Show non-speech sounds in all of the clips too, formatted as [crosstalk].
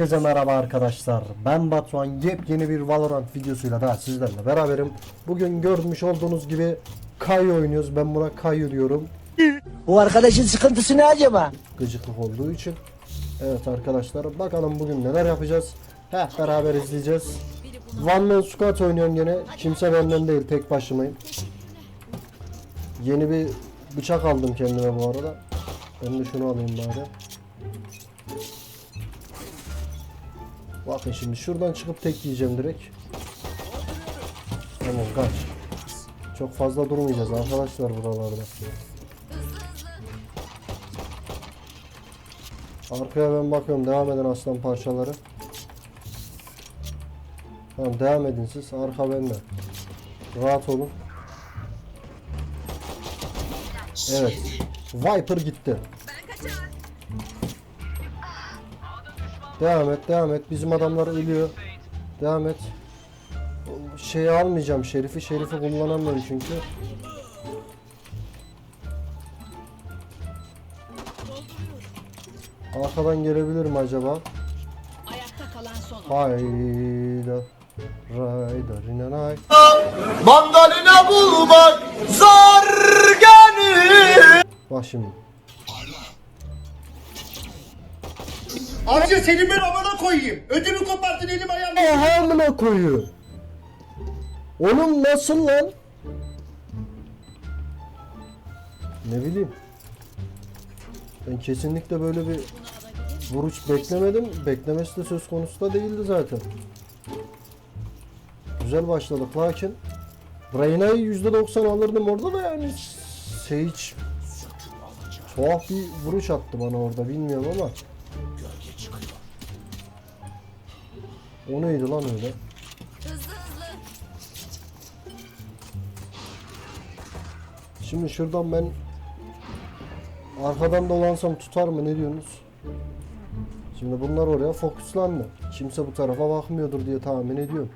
Herkese merhaba arkadaşlar. Ben Batuhan. Yepyeni bir Valorant videosuyla daha sizlerle beraberim. Bugün görmüş olduğunuz gibi Kayu oynuyoruz. Ben buna Kayu diyorum. Bu arkadaşın sıkıntısı ne acaba? Gıcıklık olduğu için. Evet arkadaşlar bakalım bugün neler yapacağız. Hep beraber izleyeceğiz. One Man Squad oynuyorum gene. Kimse benden değil tek başımayım. Yeni bir bıçak aldım kendime bu arada. Ben de şunu alayım bari. Bakın şimdi şuradan çıkıp tek yiyeceğim direkt. Tamam kaç. Çok fazla durmayacağız arkadaşlar buralarda. Arkaya ben bakıyorum devam edin aslan parçaları. Tamam devam edin siz arka bende. Rahat olun. Evet. Viper gitti. Devam et devam et. Bizim adamlar ölüyor. Devam et. Şeyi almayacağım şerifi. Şerifi kullanamıyorum çünkü. Arkadan gelebilir mi acaba? Ayakta kalan son. Hayda. Rayda rinanay. Mandalina bulmak zor gönül. Bak şimdi. Amca senin ben amına koyayım. Ödümü koparttın elim ayağım. Oha amına koyuyor. Oğlum nasıl lan? Ne bileyim. Ben kesinlikle böyle bir vuruş beklemedim. Beklemesi de söz konusu da değildi zaten. Güzel başladık lakin Reyna'yı %90 alırdım orada da yani Sage tuhaf bir vuruş attı bana orada bilmiyorum ama O neydi lan öyle? Şimdi şuradan ben arkadan dolansam tutar mı ne diyorsunuz? Şimdi bunlar oraya fokuslandı. Kimse bu tarafa bakmıyordur diye tahmin ediyorum.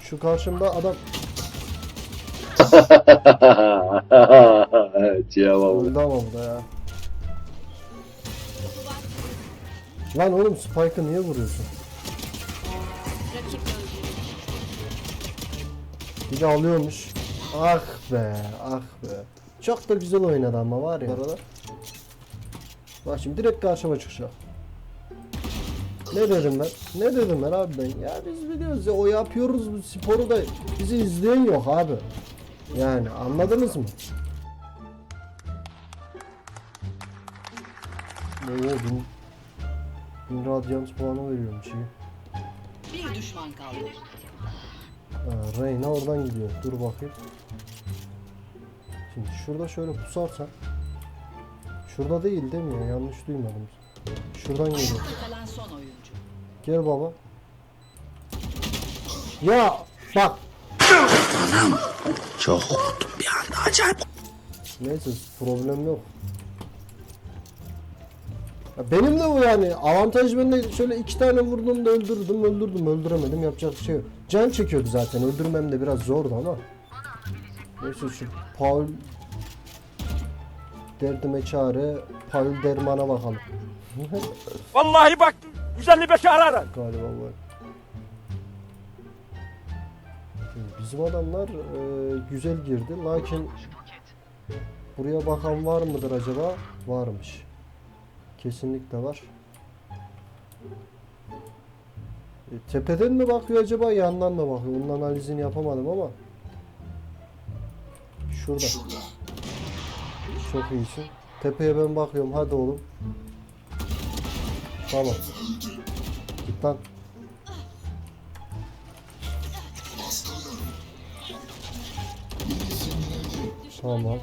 Şu karşımda adam [laughs] baba. öldü ama bu da ya. Lan oğlum Spike'ı niye vuruyorsun? Bir de alıyormuş. Ah be, ah be. Çok da güzel oynadı ama var ya. Arada. Bak şimdi direkt karşıma çıkacak. Ne dedim ben? Ne dedim ben abi ben? Ya biz biliyoruz ya o yapıyoruz bu sporu da bizi izleyen yok abi. Yani anladınız mı? Oo bin, bin radyans puanı veriyormuş iyi. Bir düşman kaldı. Ha, Reyna oradan gidiyor. Dur bakayım. Şimdi şurada şöyle pusarsan. Şurada değil değil mi ya? Yanlış duymadım. Şuradan geliyor. Gel baba. Ya bak. Çok korktum bir anda acayip. Neyse problem yok. Ya benim de bu yani avantaj bende şöyle iki tane vurdum da öldürdüm öldürdüm öldüremedim yapacak bir şey yok. Can çekiyordu zaten öldürmem de biraz zordu ama. Neyse şu Paul derdime çare Paul dermana bakalım. [laughs] Vallahi bak 155 ararım. Galiba var. Bizim adamlar e, güzel girdi lakin buraya bakan var mıdır acaba? Varmış. Kesinlikle var. E, tepeden mi bakıyor acaba yandan mı bakıyor? Onun analizini yapamadım ama. Şurada. Çok iyisin. Tepeye ben bakıyorum hadi oğlum. Tamam. Git lan. Tamam.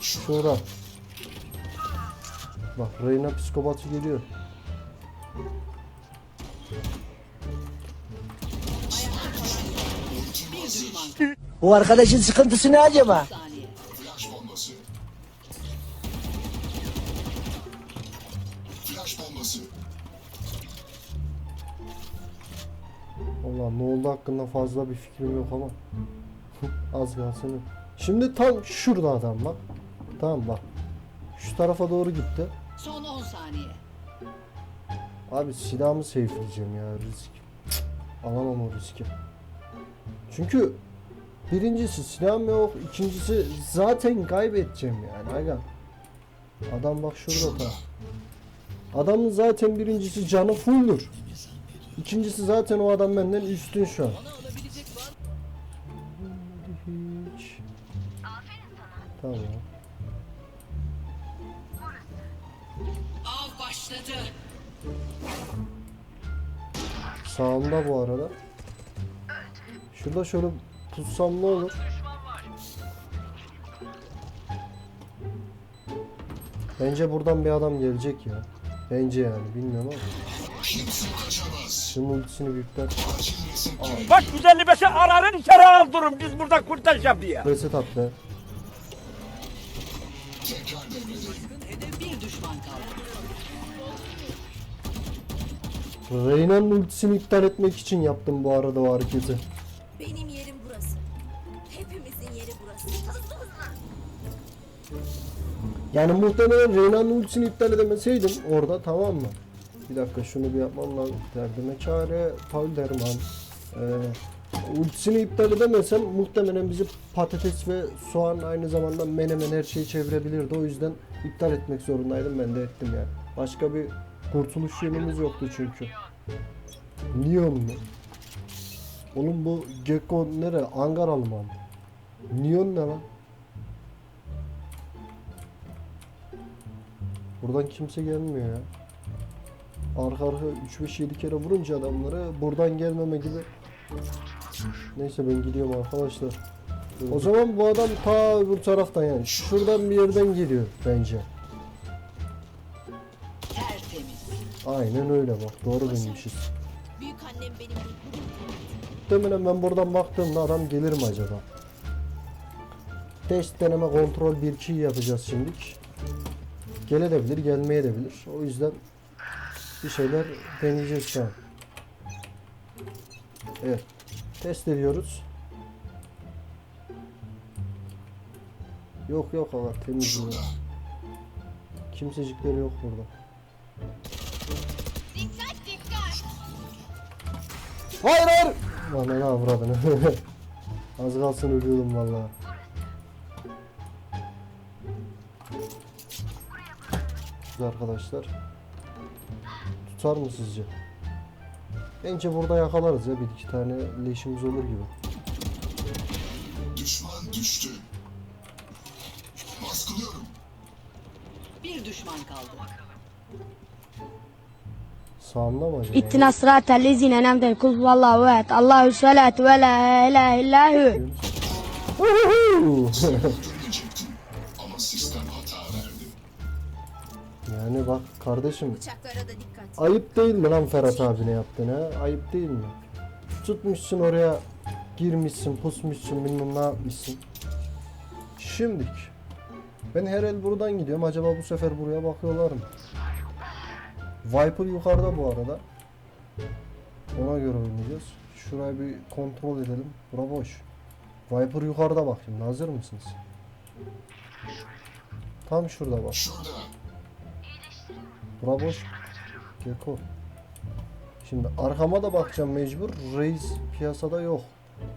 Şura. Bak Reyna psikopatı geliyor. Bu arkadaşın sıkıntısı ne acaba? Saniye. Allah ne oldu hakkında fazla bir fikrim yok ama. [laughs] Az kalsın. Şimdi tam şurada adam bak. Tamam bak. Şu tarafa doğru gitti. Son 10 saniye. Abi silahımı safe'leyeceğim ya risk. Alamam o riski. Çünkü birincisi silahım yok, ikincisi zaten kaybedeceğim yani aga. Adam bak şurada ta. Adamın zaten birincisi canı fulldur. İkincisi zaten o adam benden üstün şu an. Hiç. Tamam. Av başladı. Sağımda bu arada. Şurada şöyle tutsam ne olur? Bence buradan bir adam gelecek ya. Bence yani bilmiyorum ama. Şunun ultisini büyükler. Bak 155'e ararın içeri aldırın biz burada kurtaracağım diye. Düşman kaldı. Reyna'nın ultisini iptal etmek için yaptım bu arada o hareketi. Yani muhtemelen Reyna'nın ultisini iptal edemeseydim orada tamam mı? Bir dakika şunu bir yapmam lazım. Derdime çare Paul Derman. Ee, ultisini iptal edemesem muhtemelen bizi patates ve soğan aynı zamanda menemen her şeyi çevirebilirdi. O yüzden iptal etmek zorundaydım ben de ettim yani. Başka bir kurtuluş yönümüz yoktu çünkü. Neon mu? Oğlum bu Gekko nere? Ankaralı mı? Neon ne lan? Buradan kimse gelmiyor ya. Arka arka 3-5-7 kere vurunca adamları buradan gelmeme gibi. Neyse ben gidiyorum arkadaşlar. O zaman bu adam ta öbür taraftan yani şuradan bir yerden geliyor bence. Aynen öyle bak doğru bilmişiz. Büyük annem benim bir Muhtemelen ben buradan baktığımda adam gelir mi acaba? Test deneme kontrol 1-2 yapacağız şimdilik. Gelebilir, gelmeyebilir. O yüzden bir şeyler deneyeceğiz şu an. Evet. Test ediyoruz. Yok yok ama temiz. Kimsecikleri yok burada. Dikkat dikkat. Hayır hayır. Lan ne avradını. [laughs] Az kalsın ölüyordum vallahi güçlü arkadaşlar. Tutar mı sizce? Bence burada yakalarız ya bir iki tane leşimiz olur gibi. Düşman düştü. Baskılıyorum. Bir düşman kaldı. Sağımda mı acaba? İttina sırat ellezine enemden kul vallahu et. Allahü selat ve la ilahe illahü. [laughs] yani bak kardeşim Bıçaklara da dikkat. Ayıp değil mi lan Ferhat abine yaptığını? ha? Ayıp değil mi? Tutmuşsun oraya girmişsin, pusmuşsun, bilmem ne yapmışsın. Şimdik. Ben her el buradan gidiyorum. Acaba bu sefer buraya bakıyorlar mı? Viper yukarıda bu arada. Ona göre oynayacağız. Şurayı bir kontrol edelim. Bura boş. Viper yukarıda bakayım. Hazır mısınız? Tam şurada bak. Bura boş. Geko. Şimdi arkama da bakacağım mecbur. Reis piyasada yok.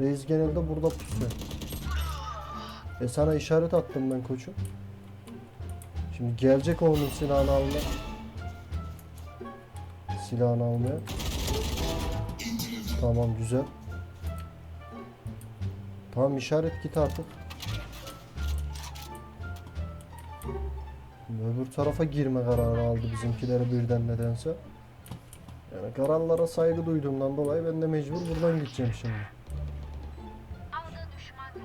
Reis genelde burada pusuyor. E sana işaret attım ben koçum. Şimdi gelecek onun silahını almaya. Silahını almaya. Tamam güzel. Tamam işaret git artık. Öbür tarafa girme kararı aldı bizimkileri birden nedense. Yani kararlara saygı duyduğumdan dolayı ben de mecbur buradan gideceğim şimdi.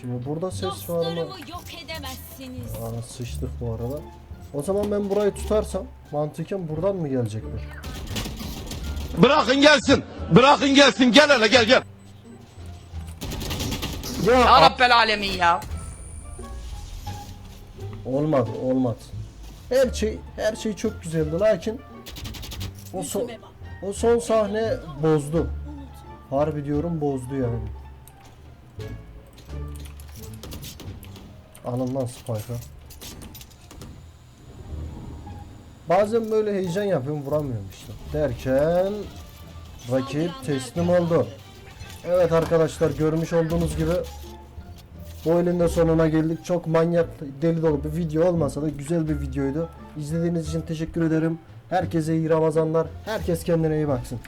Şimdi burada ses var mı? Dostlarımı yok edemezsiniz. Aa, sıçtık bu arada. O zaman ben burayı tutarsam mantıken buradan mı gelecekler? Bırakın gelsin. Bırakın gelsin. Gel hele gel gel. Ya, Ya Rabbel alemin ya. olmadı olmadı. Her şey her şey çok güzeldi lakin o son, o son sahne bozdu. Harbi diyorum bozdu yani. Alın lan Spike'a. Bazen böyle heyecan yapıyorum vuramıyorum işte. Derken rakip teslim oldu. Evet arkadaşlar görmüş olduğunuz gibi bu oyunun da sonuna geldik. Çok manyak deli dolu bir video olmasa da güzel bir videoydu. İzlediğiniz için teşekkür ederim. Herkese iyi Ramazanlar. Herkes kendine iyi baksın.